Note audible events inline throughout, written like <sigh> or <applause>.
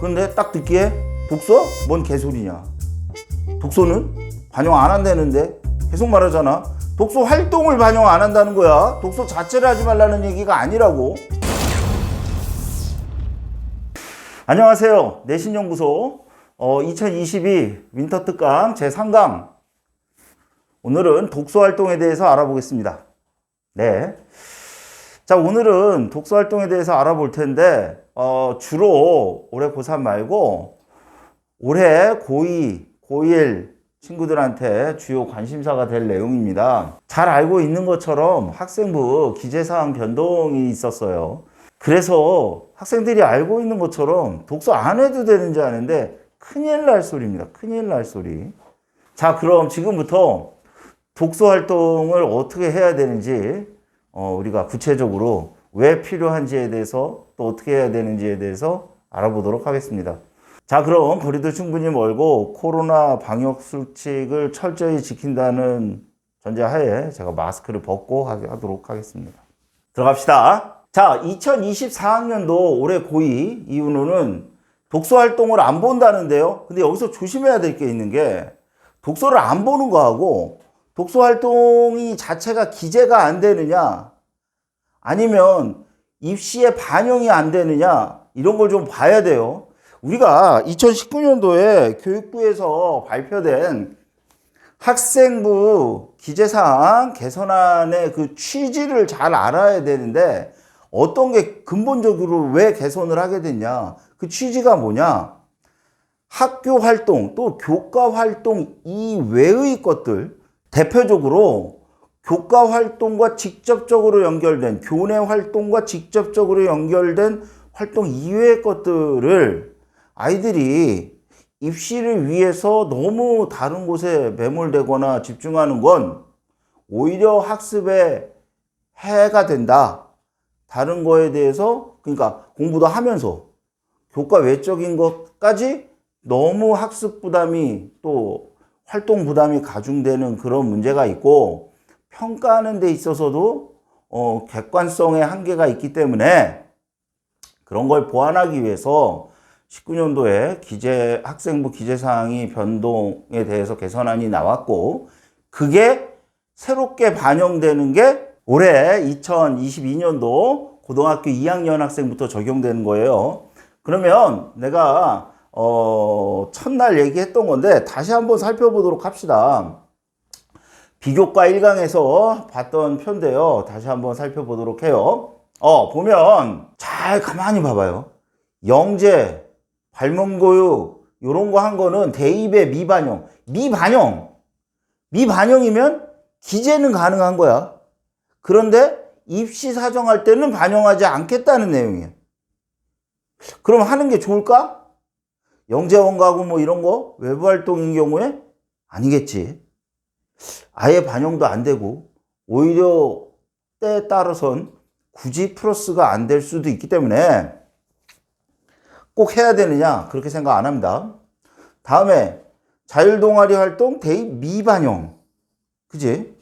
근데 딱 듣기에 독서? 뭔 개소리냐. 독서는 반영 안 한다는데 계속 말하잖아. 독서 활동을 반영 안 한다는 거야. 독서 자체를 하지 말라는 얘기가 아니라고. 안녕하세요. 내신연구소 어, 2022 윈터 특강 제3강. 오늘은 독서 활동에 대해서 알아보겠습니다. 네. 자, 오늘은 독서 활동에 대해서 알아볼 텐데, 어, 주로 올해 고3 말고, 올해 고2, 고1 친구들한테 주요 관심사가 될 내용입니다. 잘 알고 있는 것처럼 학생부 기재사항 변동이 있었어요. 그래서 학생들이 알고 있는 것처럼 독서 안 해도 되는지 아는데, 큰일 날 소리입니다. 큰일 날 소리. 자, 그럼 지금부터 독서 활동을 어떻게 해야 되는지 어, 우리가 구체적으로 왜 필요한지에 대해서 또 어떻게 해야 되는지에 대해서 알아보도록 하겠습니다. 자, 그럼 거리도 충분히 멀고 코로나 방역 수칙을 철저히 지킨다는 전제하에 제가 마스크를 벗고 하- 하도록 하겠습니다. 들어갑시다. 자, 2024학년도 올해 고2 이후로는 독서 활동을 안 본다는데요. 근데 여기서 조심해야 될 게 있는 게 독서를 안 보는 거하고 독서 활동이 자체가 기재가 안 되느냐 아니면 입시에 반영이 안 되느냐 이런 걸 좀 봐야 돼요. 우리가 2019년도에 교육부에서 발표된 학생부 기재사항 개선안의 그 취지를 잘 알아야 되는데 어떤 게 근본적으로 왜 개선을 하게 됐냐? 그 취지가 뭐냐? 학교 활동 또 교과 활동 이외의 것들 대표적으로 교과 활동과 직접적으로 연결된 교내 활동과 직접적으로 연결된 활동 이외의 것들을 아이들이 입시를 위해서 너무 다른 곳에 매몰되거나 집중하는 건 오히려 학습에 해가 된다. 다른 거에 대해서 그러니까 공부도 하면서 교과 외적인 것까지 너무 학습 부담이 또 활동 부담이 가중되는 그런 문제가 있고 평가하는 데 있어서도 어, 객관성의 한계가 있기 때문에 그런 걸 보완하기 위해서 19년도에 기재 학생부 기재 사항이 변동에 대해서 개선안이 나왔고 그게 새롭게 반영되는 게 올해 2022년도 고등학교 2학년 학생부터 적용되는 거예요. 그러면 내가 어, 첫날 얘기했던 건데 다시 한번 살펴보도록 합시다. 비교과 1강에서 봤던 편인데요. 다시 한번 살펴보도록 해요. 어, 보면 잘 가만히 봐봐요. 영재, 발문고유 요런 거 한 거는 대입의 미반영. 미반영. 미반영이면 기재는 가능한 거야. 그런데 입시 사정할 때는 반영하지 않겠다는 내용이에요. 그럼 하는 게 좋을까? 영재원 가구 뭐 이런 거 외부 활동인 경우에 아니겠지. 아예 반영도 안 되고 오히려 때에 따라선 굳이 플러스가 안 될 수도 있기 때문에 꼭 해야 되느냐 그렇게 생각 안 합니다. 다음에 자율동아리 활동 대입 미반영 그지?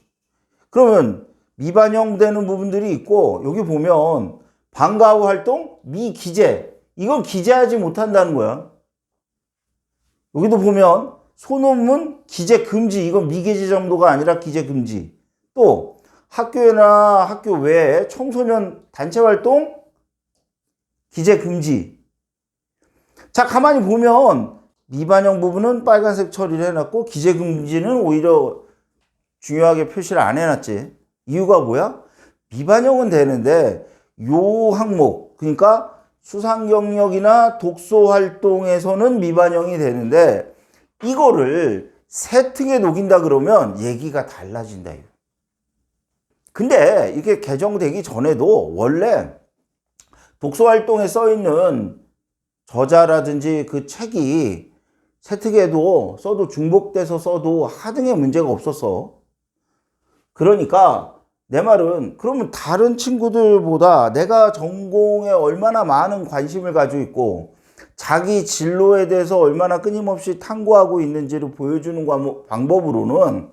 그러면 미반영되는 부분들이 있고 여기 보면 방과 후 활동 미기재 이건 기재하지 못한다는 거야. 여기도 보면 소논문 기재 금지 이건 미기재 정도가 아니라 기재 금지. 또 학교나 학교 외에 청소년 단체 활동 기재 금지. 자 가만히 보면 미반영 부분은 빨간색 처리를 해놨고 기재 금지는 오히려 중요하게 표시를 안 해놨지. 이유가 뭐야? 미반영은 되는데 요 항목 그러니까 수상 경력이나 독서 활동에서는 미반영이 되는데 이거를 세팅에 녹인다 그러면 얘기가 달라진다. 근데 이게 개정되기 전에도 원래 독서 활동에 써 있는 저자라든지 그 책이 세특에도 써도 중복돼서 써도 하등의 문제가 없었어. 그러니까 내 말은 그러면 다른 친구들보다 내가 전공에 얼마나 많은 관심을 가지고 있고 자기 진로에 대해서 얼마나 끊임없이 탐구하고 있는지를 보여주는 방법으로는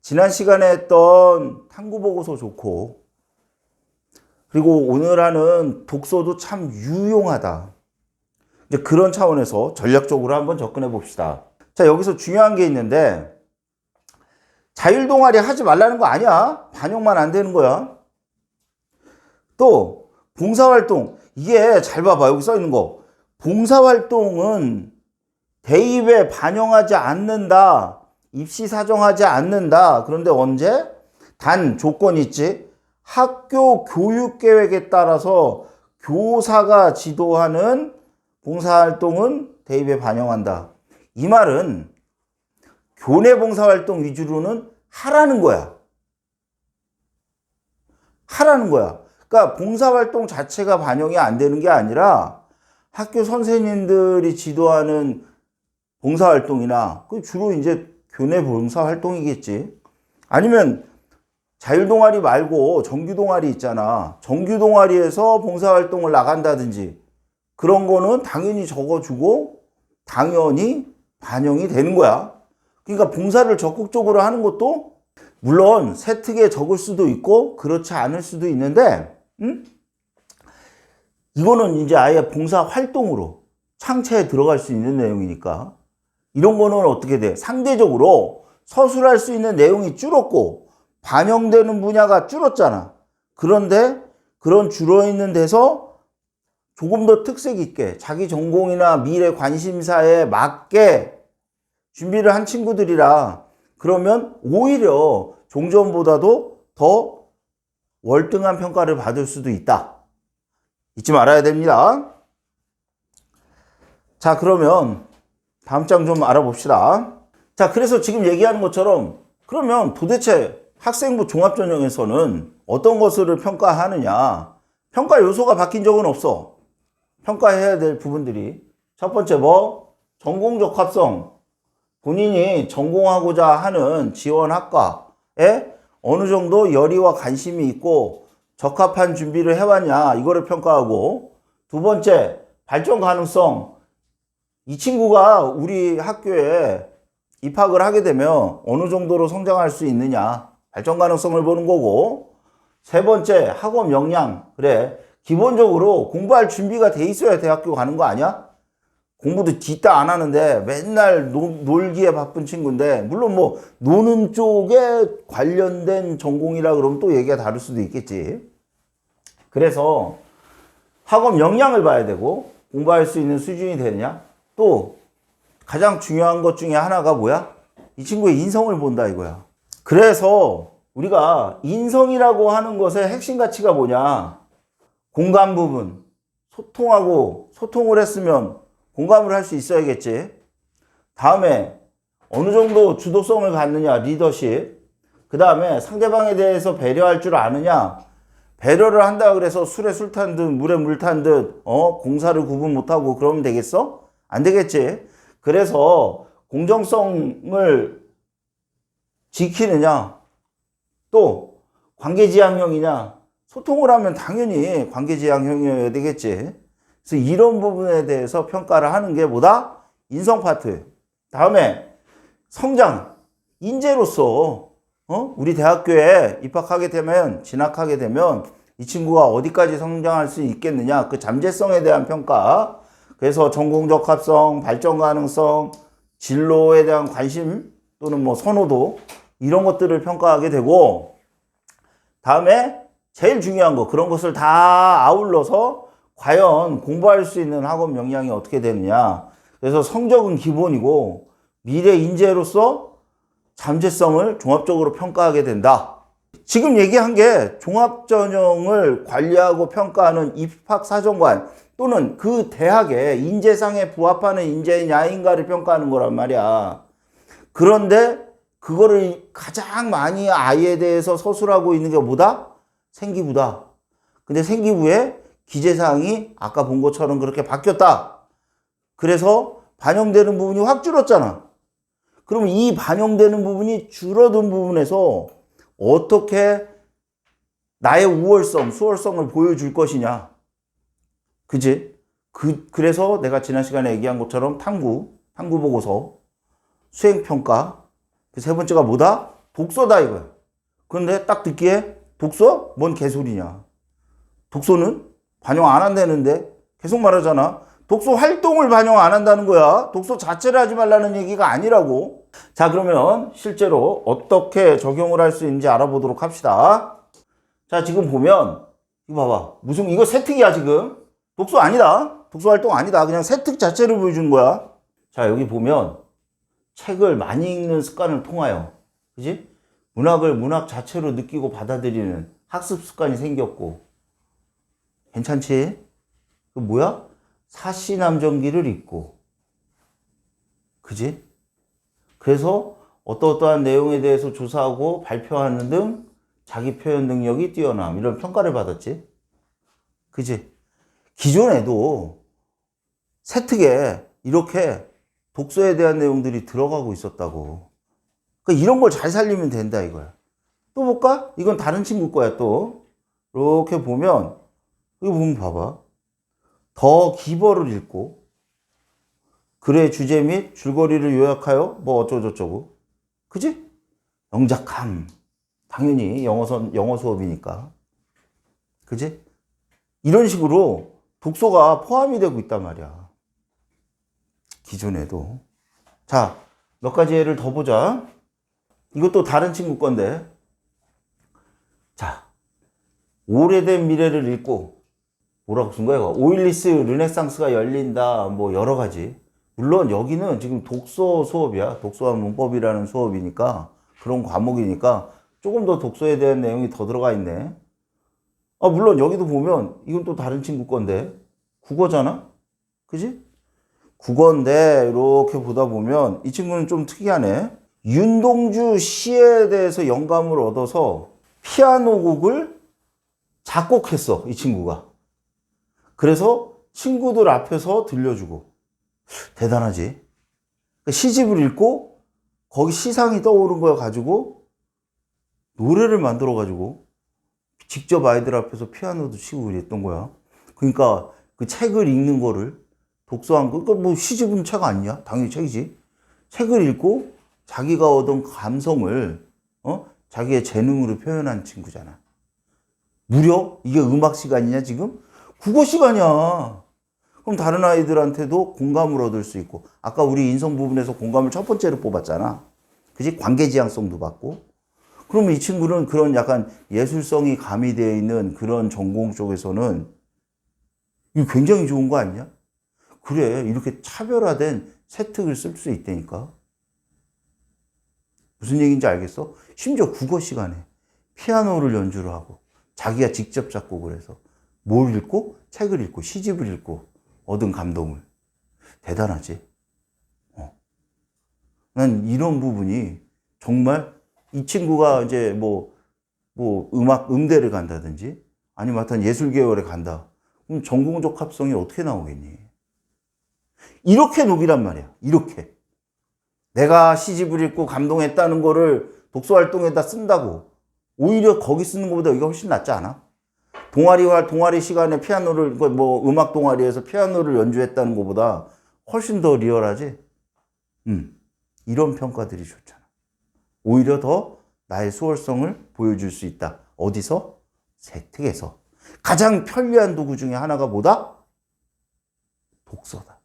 지난 시간에 했던 탐구 보고서 좋고 그리고 오늘 하는 독서도 참 유용하다. 이제 그런 차원에서 전략적으로 한번 접근해 봅시다. 자, 여기서 중요한 게 있는데 자율 동아리 하지 말라는 거 아니야. 반영만 안 되는 거야. 또 봉사활동. 이게 잘 봐봐 여기 써 있는 거. 봉사활동은 대입에 반영하지 않는다. 입시 사정하지 않는다. 그런데 언제? 단 조건이 있지. 학교 교육 계획에 따라서 교사가 지도하는 봉사활동은 대입에 반영한다. 이 말은 교내 봉사활동 위주로는 하라는 거야 하라는 거야. 그러니까 봉사활동 자체가 반영이 안 되는 게 아니라 학교 선생님들이 지도하는 봉사활동이나 그 주로 이제 교내 봉사활동이겠지. 아니면 자율동아리 말고 정규동아리 있잖아. 정규동아리에서 봉사활동을 나간다든지 그런 거는 당연히 적어주고 당연히 반영이 되는 거야. 그러니까 봉사를 적극적으로 하는 것도 물론 세특에 적을 수도 있고 그렇지 않을 수도 있는데 음? 이거는 이제 아예 봉사 활동으로 창체에 들어갈 수 있는 내용이니까 이런 거는 어떻게 돼? 상대적으로 서술할 수 있는 내용이 줄었고 반영되는 분야가 줄었잖아. 그런데 그런 줄어있는 데서 조금 더 특색 있게 자기 전공이나 미래 관심사에 맞게 준비를 한 친구들이라 그러면 오히려 종전보다도 더 월등한 평가를 받을 수도 있다. 잊지 말아야 됩니다. 자, 그러면 다음 장 좀 알아봅시다. 자, 그래서 지금 얘기하는 것처럼 그러면 도대체 학생부 종합전형에서는 어떤 것을 평가하느냐? 평가 요소가 바뀐 적은 없어. 평가해야 될 부분들이 첫 번째 뭐 전공 적합성 본인이 전공하고자 하는 지원 학과에 어느 정도 열의와 관심이 있고 적합한 준비를 해왔냐 이거를 평가하고 두 번째 발전 가능성 이 친구가 우리 학교에 입학을 하게 되면 어느 정도로 성장할 수 있느냐 발전 가능성을 보는 거고 세 번째 학업 역량 그래 기본적으로 공부할 준비가 돼 있어야 대학교 가는 거 아니야? 공부도 뒤따 안 하는데 맨날 노, 놀기에 바쁜 친구인데 물론 뭐 노는 쪽에 관련된 전공이라 그러면 또 얘기가 다를 수도 있겠지. 그래서 학업 역량을 봐야 되고 공부할 수 있는 수준이 되느냐? 또 가장 중요한 것 중에 하나가 뭐야? 이 친구의 인성을 본다 이거야. 그래서 우리가 인성이라고 하는 것의 핵심 가치가 뭐냐? 공감 부분. 소통하고 소통을 했으면 공감을 할 수 있어야겠지. 다음에 어느 정도 주도성을 갖느냐, 리더십. 그 다음에 상대방에 대해서 배려할 줄 아느냐. 배려를 한다 그래서 술에 술 탄 듯, 물에 물 탄 듯, 어, 공사를 구분 못하고 그러면 되겠어? 안 되겠지. 그래서 공정성을 지키느냐, 또 관계지향형이냐, 소통을 하면 당연히 관계지향형이어야 되겠지. 그래서 이런 부분에 대해서 평가를 하는 게 뭐다? 인성 파트. 다음에 성장. 인재로서 어? 우리 대학교에 입학하게 되면 진학하게 되면 이 친구가 어디까지 성장할 수 있겠느냐? 그 잠재성에 대한 평가. 그래서 전공 적합성, 발전 가능성, 진로에 대한 관심 또는 뭐 선호도 이런 것들을 평가하게 되고 다음에 제일 중요한 거 그런 것을 다 아울러서 과연 공부할 수 있는 학업 역량이 어떻게 되느냐. 그래서 성적은 기본이고 미래 인재로서 잠재성을 종합적으로 평가하게 된다. 지금 얘기한 게 종합전형을 관리하고 평가하는 입학사정관 또는 그 대학의 인재상에 부합하는 인재냐 인가를 평가하는 거란 말이야. 그런데 그거를 가장 많이 아이에 대해서 서술하고 있는 게 뭐다? 생기부다. 근데 생기부에 기재사항이 아까 본 것처럼 그렇게 바뀌었다. 그래서 반영되는 부분이 확 줄었잖아. 그럼 이 반영되는 부분이 줄어든 부분에서 어떻게 나의 우월성, 수월성을 보여줄 것이냐. 그지? 그, 그래서 내가 지난 시간에 얘기한 것처럼 탐구, 탐구 보고서, 수행평가, 그 세 번째가 뭐다? 독서다 이거야. 그런데 딱 듣기에 독서? 뭔 개소리냐. 독서는 반영 안 한다는데 계속 말하잖아. 독서 활동을 반영 안 한다는 거야. 독서 자체를 하지 말라는 얘기가 아니라고. 자, 그러면 실제로 어떻게 적용을 할 수 있는지 알아보도록 합시다. 자, 지금 보면, 이거 봐봐. 무슨, 이거 세특이야, 지금. 독서 아니다. 독서 활동 아니다. 그냥 세특 자체를 보여주는 거야. 자, 여기 보면, 책을 많이 읽는 습관을 통하여, 그지? 문학을 문학 자체로 느끼고 받아들이는 학습 습관이 생겼고, 괜찮지? 그 뭐야? 사시 남정기를 읽고, 그지? 그래서 어떠어떠한 내용에 대해서 조사하고 발표하는 등 자기 표현 능력이 뛰어남 이런 평가를 받았지. 그지? 기존에도 세특에 이렇게 독서에 대한 내용들이 들어가고 있었다고. 그러니까 이런 걸 잘 살리면 된다 이거야. 또 볼까? 이건 다른 친구 거야 또. 이렇게 보면 이거 보면 봐봐. 더 기버를 읽고 글의 주제 및 줄거리를 요약하여 뭐 어쩌고저쩌고. 그지? 영작함. 당연히 영어 선 영어 수업이니까. 그지? 이런 식으로 독서가 포함이 되고 있단 말이야. 기존에도. 자, 몇 가지 예를 더 보자. 이것도 다른 친구 건데. 자, 오래된 미래를 읽고 뭐라고 쓴? 이거? 오일리스 르네상스가 열린다. 뭐 여러 가지. 물론 여기는 지금 독서 수업이야. 독서와 문법이라는 수업이니까 그런 과목이니까 조금 더 독서에 대한 내용이 더 들어가 있네. 아, 물론 여기도 보면 이건 또 다른 친구 건데 국어잖아? 그지? 국어인데 이렇게 보다 보면 이 친구는 좀 특이하네. 윤동주 시에 대해서 영감을 얻어서 피아노 곡을 작곡했어, 이 친구가. 그래서 친구들 앞에서 들려주고. 대단하지? 그러니까 시집을 읽고 거기 시상이 떠오른 걸 가지고 노래를 만들어 가지고 직접 아이들 앞에서 피아노도 치고 그랬던 거야. 그러니까 그 책을 읽는 거를 독서한 거, 그러니까 뭐 시집은 책 아니야? 당연히 책이지. 책을 읽고 자기가 얻은 감성을 어? 자기의 재능으로 표현한 친구잖아. 무려 이게 음악 시간이냐 지금? 국어 시간이야. 그럼 다른 아이들한테도 공감을 얻을 수 있고 아까 우리 인성 부분에서 공감을 첫 번째로 뽑았잖아. 그지? 관계지향성도 받고. 그러면 이 친구는 그런 약간 예술성이 가미되어 있는 그런 전공 쪽에서는 이거 굉장히 좋은 거 아니냐? 그래, 이렇게 차별화된 세특을 쓸 수 있다니까. 무슨 얘기인지 알겠어? 심지어 국어 시간에 피아노를 연주를 하고 자기가 직접 작곡을 해서 뭘 읽고 책을 읽고 시집을 읽고 얻은 감동을 대단하지. 어. 난 이런 부분이 정말 이 친구가 이제 뭐, 뭐 음악 음대를 간다든지 아니면 하여튼 예술 계열에 간다. 그럼 전공적 합성이 어떻게 나오겠니? 이렇게 녹이란 말이야. 이렇게. 내가 시집을 읽고 감동했다는 거를 독서 활동에다 쓴다고. 오히려 거기 쓰는 것보다 이게 훨씬 낫지 않아? 동아리와 동아리 시간에 피아노를 그뭐 음악 동아리에서 피아노를 연주했다는 것보다 훨씬 더 리얼하지. 음. 이런 평가들이 좋잖아. 오히려 더 나의 수월성을 보여줄 수 있다. 어디서? 세특에서. 가장 편리한 도구 중에 하나가 뭐다? 독서다.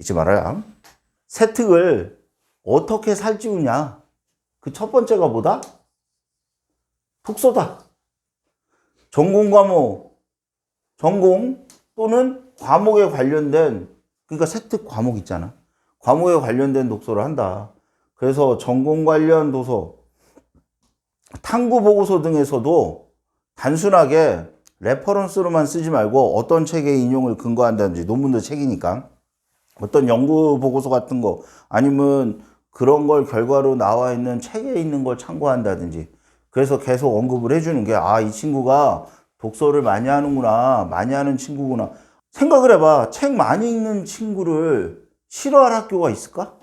잊지 말아야. 세특을 어떻게 살찌우냐? 그 첫 번째가 뭐다? 독서다. 전공 과목, 전공 또는 과목에 관련된, 그러니까 세특 과목 있잖아. 과목에 관련된 독서를 한다. 그래서 전공 관련 도서, 탐구 보고서 등에서도 단순하게 레퍼런스로만 쓰지 말고 어떤 책의 인용을 근거한다든지 논문도 책이니까 어떤 연구 보고서 같은 거 아니면 그런 걸 결과로 나와 있는 책에 있는 걸 참고한다든지 그래서 계속 언급을 해주는 게 아 이 친구가 독서를 많이 하는구나 많이 하는 친구구나 생각을 해봐 책 많이 읽는 친구를 싫어할 학교가 있을까?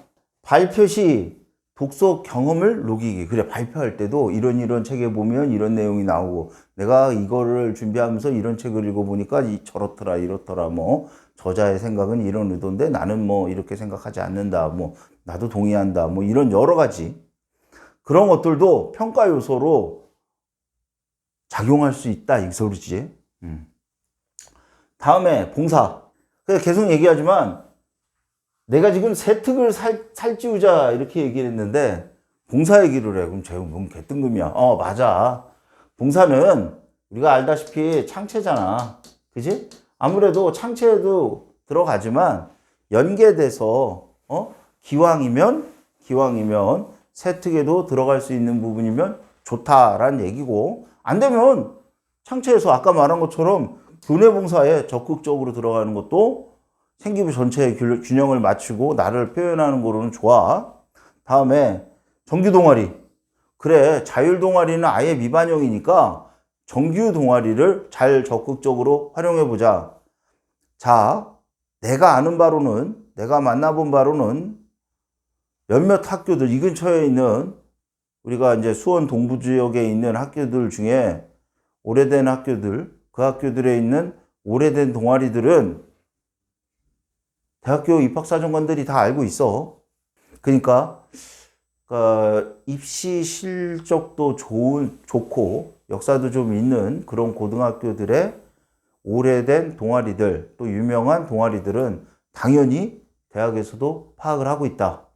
발표 시 독서 경험을 녹이기. 그래, 발표할 때도 이런 이런 책에 보면 이런 내용이 나오고, 내가 이거를 준비하면서 이런 책을 읽어보니까 이 저렇더라, 이렇더라, 뭐, 저자의 생각은 이런 의도인데 나는 뭐 이렇게 생각하지 않는다, 뭐, 나도 동의한다, 뭐, 이런 여러 가지. 그런 것들도 평가 요소로 작용할 수 있다, 이 소리지. 음. 다음에 봉사. 계속 얘기하지만 내가 지금 세특을 살, 살찌우자 이렇게 얘기를 했는데 봉사 얘기를 해. 그럼 제가 뭔 개뜬금이야. 어, 맞아. 봉사는 우리가 알다시피 창체잖아. 그지? 아무래도 창체에도 들어가지만 연계돼서 어? 기왕이면 기왕이면 세특에도 들어갈 수 있는 부분이면 좋다라는 얘기고 안 되면 창체에서 아까 말한 것처럼 교내 봉사에 적극적으로 들어가는 것도 생기부 전체의 균- 균형을 맞추고 나를 표현하는 거로는 좋아. 다음에 정규 동아리. 그래, 자율 동아리는 아예 미반영이니까 정규 동아리를 잘 적극적으로 활용해 보자. 자, 내가 아는 바로는, 내가 만나본 바로는 몇몇 학교들, 이 근처에 있는 우리가 이제 수원 동부 지역에 있는 학교들 중에 오래된 학교들, 그 학교들에 있는 오래된 동아리들은 대학교 입학사정관들이 다 알고 있어. 그러니까, 그 입시 실적도 좋은, 좋고, 역사도 좀 있는 그런 고등학교들의 오래된 동아리들, 또 유명한 동아리들은 당연히 대학에서도 파악을 하고 있다.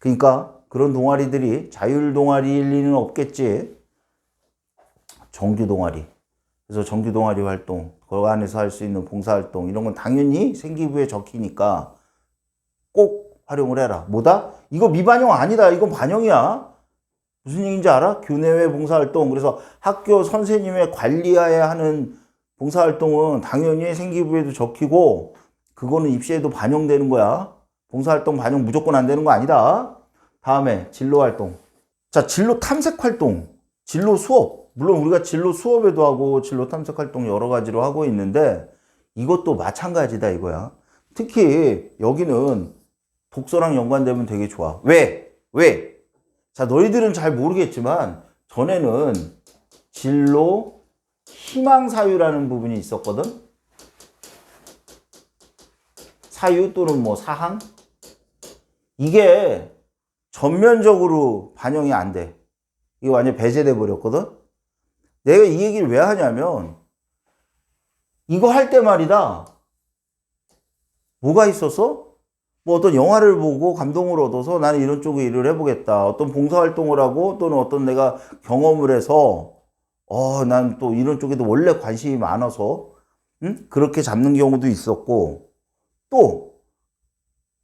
그러니까 그런 동아리들이 자율 동아리일 리는 없겠지. 정규 동아리. 그래서 정규 동아리 활동, 그 안에서 할 수 있는 봉사 활동, 이런 건 당연히 생기부에 적히니까 꼭 활용을 해라. 뭐다? 이거 미반영 아니다. 이건 반영이야. 무슨 얘기인지 알아? 교내외 봉사활동. 그래서 학교 선생님의 관리하에 하는 봉사활동은 당연히 생기부에도 적히고, 그거는 입시에도 반영되는 거야. 봉사활동 반영 무조건 안 되는 거 아니다. 다음에 진로활동. 자, 진로 탐색활동. 진로 수업. 물론 우리가 진로 수업에도 하고 진로 탐색활동 여러 가지로 하고 있는데, 이것도 마찬가지다 이거야. 특히 여기는 독서랑 연관되면 되게 좋아. 왜? 왜? 자, 너희들은 잘 모르겠지만, 전에는 진로 희망 사유라는 부분이 있었거든? 사유 또는 뭐 사항? 이게 전면적으로 반영이 안 돼. 이거 완전 배제돼 버렸거든? 내가 이 얘기를 왜 하냐면, 이거 할 때 말이다. 뭐가 있었어? 뭐 어떤 영화를 보고 감동을 얻어서 나는 이런 쪽에 일을 해보겠다. 어떤 봉사활동을 하고 또는 어떤 내가 경험을 해서 어, 난 또 이런 쪽에도 원래 관심이 많아서 응? 그렇게 잡는 경우도 있었고 또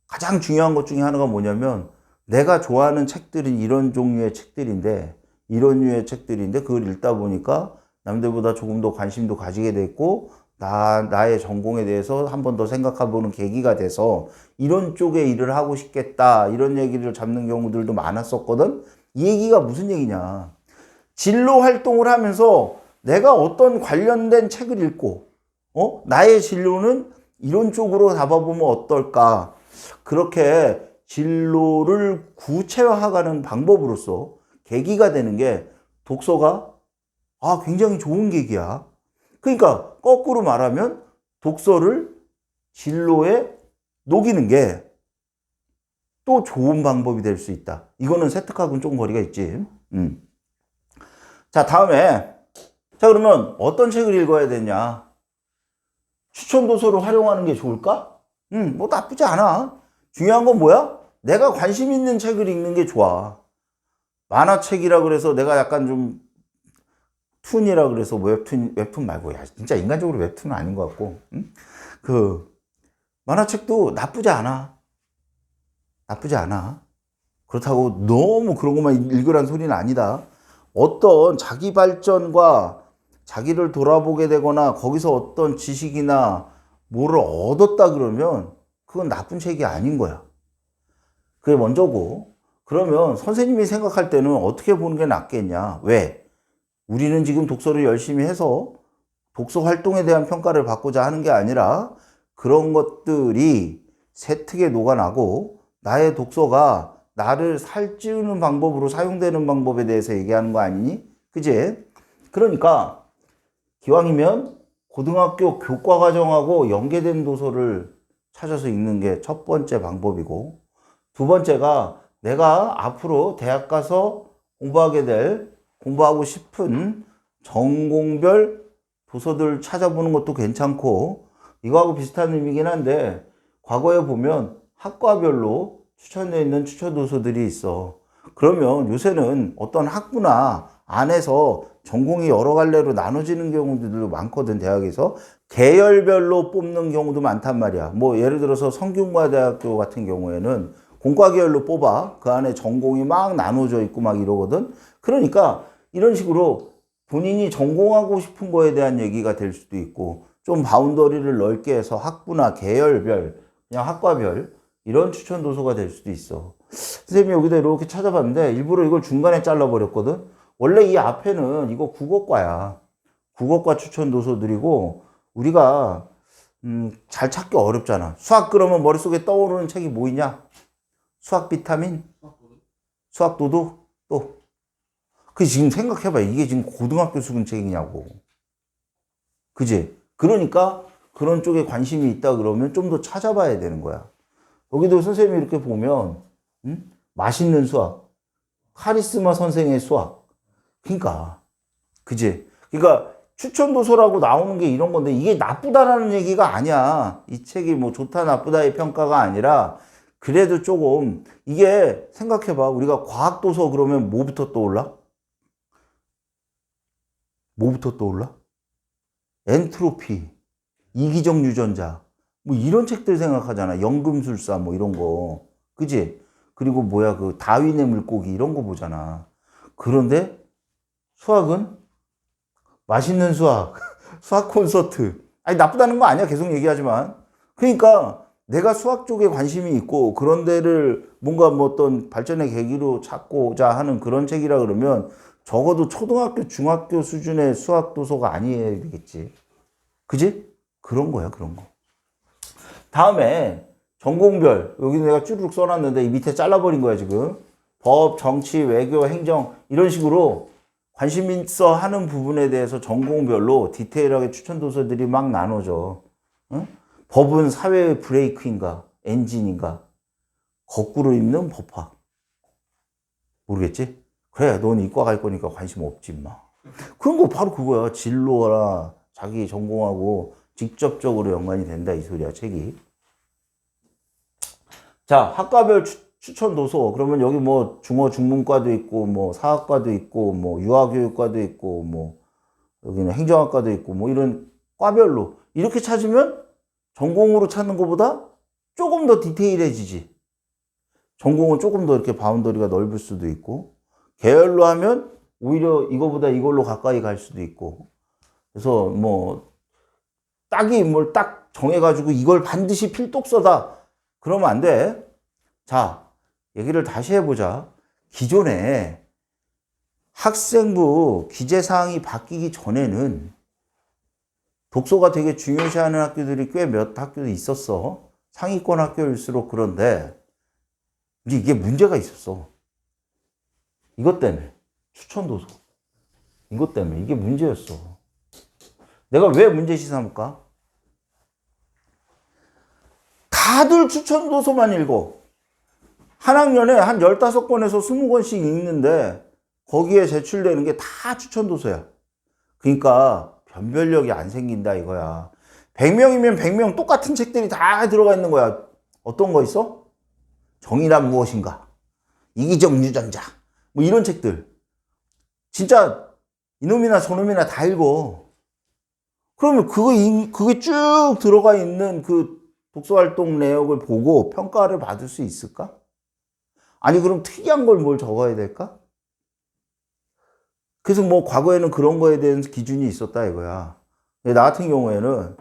가장 중요한 것 중에 하나가 뭐냐면 내가 좋아하는 책들은 이런 종류의 책들인데 이런 류의 책들인데 그걸 읽다 보니까 남들보다 조금 더 관심도 가지게 됐고 나, 나의 전공에 대해서 한 번 더 생각해 보는 계기가 돼서 이런 쪽에 일을 하고 싶겠다 이런 얘기를 잡는 경우들도 많았었거든. 이 얘기가 무슨 얘기냐? 진로 활동을 하면서 내가 어떤 관련된 책을 읽고 어? 나의 진로는 이런 쪽으로 잡아보면 어떨까 그렇게 진로를 구체화하는 방법으로서 계기가 되는 게 독서가 아 굉장히 좋은 계기야 그러니까 거꾸로 말하면 독서를 진로에 녹이는 게 또 좋은 방법이 될 수 있다. 이거는 세특하고는 조금 거리가 있지. 음. 자, 다음에 자 그러면 어떤 책을 읽어야 되냐? 추천 도서를 활용하는 게 좋을까? 음, 뭐 나쁘지 않아. 중요한 건 뭐야? 내가 관심 있는 책을 읽는 게 좋아. 만화책이라 그래서 내가 약간 좀 웹툰이라 그래서 웹툰 웹툰 말고 야 진짜 인간적으로 웹툰은 아닌 것 같고 응? 그 만화책도 나쁘지 않아 나쁘지 않아 그렇다고 너무 그런 것만 읽으란 소리는 아니다 어떤 자기 발전과 자기를 돌아보게 되거나 거기서 어떤 지식이나 뭐를 얻었다 그러면 그건 나쁜 책이 아닌 거야 그게 먼저고 그러면 선생님이 생각할 때는 어떻게 보는 게 낫겠냐 왜? 우리는 지금 독서를 열심히 해서 독서 활동에 대한 평가를 받고자 하는 게 아니라 그런 것들이 세특에 녹아나고 나의 독서가 나를 살찌우는 방법으로 사용되는 방법에 대해서 얘기하는 거 아니니? 그지? 그러니까 기왕이면 고등학교 교과 과정하고 연계된 도서를 찾아서 읽는 게 첫 번째 방법이고 두 번째가 내가 앞으로 대학 가서 공부하게 될 공부하고 싶은 전공별 도서들 찾아보는 것도 괜찮고 이거하고 비슷한 의미긴 한데 과거에 보면 학과별로 추천되어 있는 추천 도서들이 있어. 그러면 요새는 어떤 학부나 안에서 전공이 여러 갈래로 나눠지는 경우들도 많거든 대학에서 계열별로 뽑는 경우도 많단 말이야. 뭐 예를 들어서 성균관대학교 같은 경우에는 공과 계열로 뽑아 그 안에 전공이 막 나눠져 있고 막 이러거든. 그러니까 이런 식으로 본인이 전공하고 싶은 거에 대한 얘기가 될 수도 있고 좀 바운더리를 넓게 해서 학부나 계열별 그냥 학과별 이런 추천 도서가 될 수도 있어. 선생님이 여기다 이렇게 찾아봤는데 일부러 이걸 중간에 잘라버렸거든. 원래 이 앞에는 이거 국어과야. 국어과 추천 도서들이고 우리가 음, 잘 찾기 어렵잖아. 수학 그러면 머릿속에 떠오르는 책이 뭐 있냐? 수학 비타민? 수학 도둑? 또. 그 지금 생각해봐. 이게 지금 고등학교 수능 책이냐고. 그지? 그러니까 그런 쪽에 관심이 있다 그러면 좀 더 찾아봐야 되는 거야. 여기도 선생님이 이렇게 보면, 음? 맛있는 수학, 카리스마 선생의 수학. 그러니까, 그지? 그러니까 추천 도서라고 나오는 게 이런 건데 이게 나쁘다라는 얘기가 아니야. 이 책이 뭐 좋다 나쁘다의 평가가 아니라 그래도 조금 이게 생각해봐. 우리가 과학 도서 그러면 뭐부터 떠올라? 뭐부터 떠올라? 엔트로피, 이기적 유전자, 뭐 이런 책들 생각하잖아. 연금술사 뭐 이런 거. 그지? 그리고 뭐야 그 다윈의 물고기 이런 거 보잖아. 그런데 수학은 맛있는 수학, <laughs> 수학 콘서트. 아니 나쁘다는 거 아니야. 계속 얘기하지만. 그러니까 내가 수학 쪽에 관심이 있고 그런 데를 뭔가 뭐 어떤 발전의 계기로 찾고자 하는 그런 책이라 그러면 적어도 초등학교, 중학교 수준의 수학 도서가 아니어야 되겠지. 그지? 그런 거야, 그런 거. 다음에 전공별 여기 내가 쭈르륵 써놨는데 이 밑에 잘라버린 거야 지금 법, 정치, 외교, 행정 이런 식으로 관심 있어 하는 부분에 대해서 전공별로 디테일하게 추천 도서들이 막 나눠져. 응? 법은 사회의 브레이크인가 엔진인가 거꾸로 읽는 법학 모르겠지? 그래 넌 이과 갈 거니까 관심 없지 마. 그런 거 바로 그거야 진로나 자기 전공하고 직접적으로 연관이 된다 이 소리야 책이. 자, 학과별 추, 천 도서. 그러면 여기 뭐 중어 중문과도 있고 뭐 사학과도 있고 뭐 유아교육과도 있고 뭐 여기는 행정학과도 있고 뭐 이런 과별로 이렇게 찾으면 전공으로 찾는 것보다 조금 더 디테일해지지. 전공은 조금 더 이렇게 바운더리가 넓을 수도 있고 계열로 하면 오히려 이거보다 이걸로 가까이 갈 수도 있고 그래서 뭐 딱이 뭘 딱 정해가지고 이걸 반드시 필독서다 그러면 안 돼. 자, 얘기를 다시 해보자. 기존에 학생부 기재사항이 바뀌기 전에는 독서가 되게 중요시하는 학교들이 꽤 몇 학교도 있었어. 상위권 학교일수록 그런데 이게 문제가 있었어. 이것 때문에. 추천 도서. 이것 때문에. 이게 문제였어. 내가 왜 문제시 삼을까? 다들 추천 도서만 읽어. 한 학년에 한 15권에서 20권씩 읽는데 거기에 제출되는 게 다 추천 도서야. 그러니까 변별력이 안 생긴다 이거야. 100명이면 100명 똑같은 책들이 다 들어가 있는 거야. 어떤 거 있어? 정의란 무엇인가? 이기적 유전자. 뭐 이런 책들. 진짜 이놈이나 저놈이나 다 읽어. 그러면 그거, 그게 쭉 들어가 있는 그 독서활동 내역을 보고 평가를 받을 수 있을까? 아니, 그럼 특이한 걸 뭘 적어야 될까? 그래서 뭐 과거에는 그런 거에 대한 기준이 있었다 이거야. 나 같은 경우에는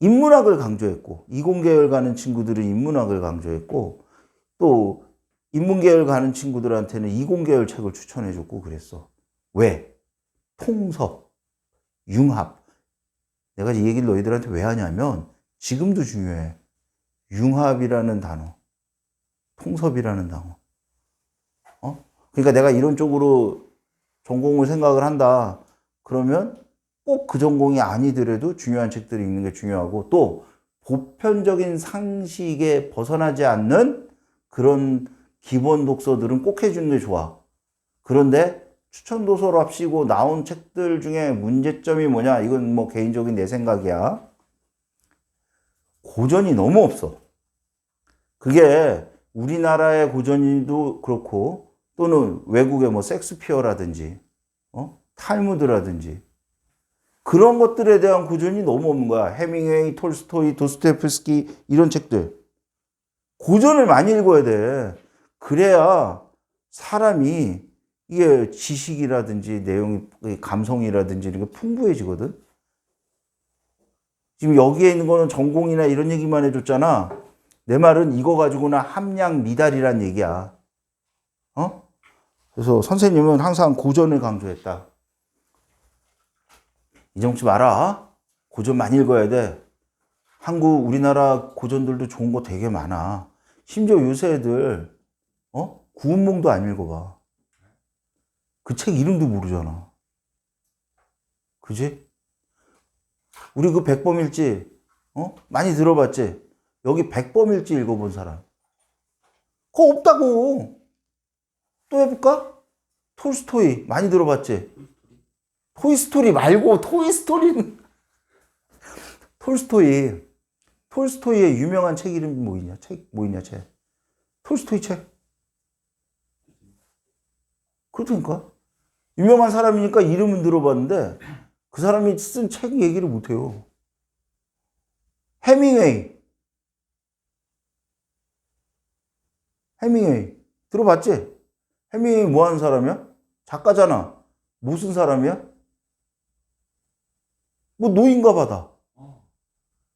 인문학을 강조했고, 이공계열 가는 친구들은 인문학을 강조했고, 또 인문계열 가는 친구들한테는 이공계열 책을 추천해줬고 그랬어. 왜? 통섭, 융합. 내가 이 얘기를 너희들한테 왜 하냐면, 지금도 중요해. 융합이라는 단어, 통섭이라는 단어. 어? 그러니까 내가 이런 쪽으로 전공을 생각을 한다. 그러면 꼭 그 전공이 아니더라도 중요한 책들을 읽는 게 중요하고 또 보편적인 상식에 벗어나지 않는 그런 기본 독서들은 꼭 해주는 게 좋아. 그런데 추천 도서로 합시고 나온 책들 중에 문제점이 뭐냐? 이건 뭐 개인적인 내 생각이야. 고전이 너무 없어. 그게 우리나라의 고전이도 그렇고 또는 외국의 뭐 섹스피어라든지 어? 탈무드라든지 그런 것들에 대한 고전이 너무 없는 거야. 해밍웨이, 톨스토이, 도스토옙스키 이런 책들. 고전을 많이 읽어야 돼. 그래야 사람이 이게 지식이라든지 내용이 감성이라든지 이런 게 풍부해지거든. 지금 여기에 있는 거는 전공이나 이런 얘기만 해줬잖아. 내 말은 이거 가지고는 함량 미달이란 얘기야. 어? 그래서 선생님은 항상 고전을 강조했다. 잊어먹지 마라. 고전 많이 읽어야 돼. 한국, 우리나라 고전들도 좋은 거 되게 많아. 심지어 요새 애들, 어? 구운몽도 안 읽어봐. 그 책 이름도 모르잖아. 그지? 우리 그 백범일지, 어? 많이 들어봤지? 여기 백범일지 읽어본 사람. 그거 없다고. 또 해볼까? 톨스토이. 많이 들어봤지? 토이스토리 말고, 토이스토리는. <laughs> 톨스토이. 톨스토이의 유명한 책 이름이 뭐 있냐? 책, 뭐 있냐, 책. 톨스토이 책. 그렇다니까. 유명한 사람이니까 이름은 들어봤는데, 그 사람이 쓴 책 얘기를 못해요. 해밍웨이. 해밍웨이. 들어봤지? 해밍웨이 뭐 하는 사람이야? 작가잖아. 무슨 사람이야? 뭐 노인가 봐다.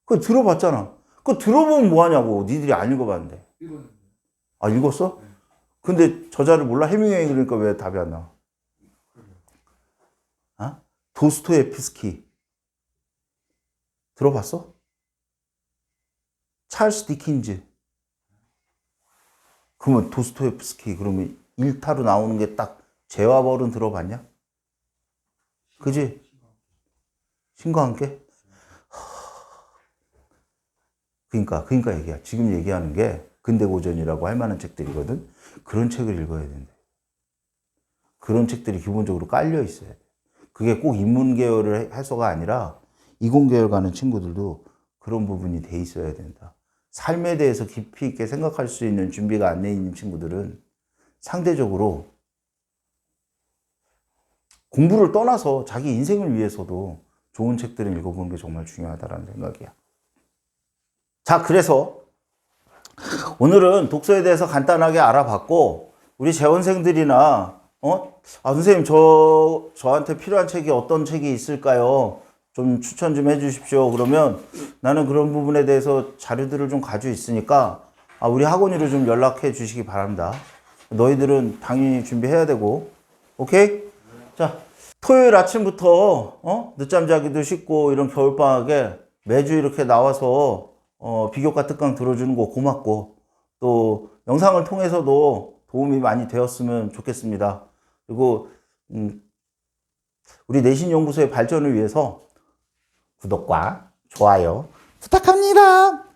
그거 들어봤잖아. 그거 들어보면 뭐 하냐고. 니들이 안 읽어봤는데. 아, 읽었어? 근데 저자를 몰라? 해밍웨이 그러니까 왜 답이 안 나와? 어? 도스토예피스키. 들어봤어? 찰스 디킨즈. 그러면 도스토예프스키 그러면 일타로 나오는 게딱 재화벌은 들어봤냐? 그지? 신과 함께? 그러니까 그러니까 얘기야. 지금 얘기하는 게 근대 고전이라고 할 만한 책들이거든. 그런 책을 읽어야 된대. 그런 책들이 기본적으로 깔려 있어야 돼. 그게 꼭 인문 계열을 해서가 아니라 이공 계열 가는 친구들도 그런 부분이 돼 있어야 된다. 삶에 대해서 깊이 있게 생각할 수 있는 준비가 안 돼 있는 친구들은 상대적으로 공부를 떠나서 자기 인생을 위해서도 좋은 책들을 읽어보는 게 정말 중요하다는 생각이야. 자, 그래서 오늘은 독서에 대해서 간단하게 알아봤고, 우리 재원생들이나, 어? 아, 선생님, 저, 저한테 필요한 책이 어떤 책이 있을까요? 좀 추천 좀 해주십시오. 그러면 나는 그런 부분에 대해서 자료들을 좀 가지고 있으니까, 아, 우리 학원으로 좀 연락해 주시기 바랍니다. 너희들은 당연히 준비해야 되고, 오케이? 자, 토요일 아침부터, 어? 늦잠 자기도 쉽고, 이런 겨울방학에 매주 이렇게 나와서 어, 비교과 특강 들어주는 거 고맙고 또 영상을 통해서도 도움이 많이 되었으면 좋겠습니다. 그리고 음, 우리 내신연구소의 발전을 위해서 구독과 좋아요 부탁합니다.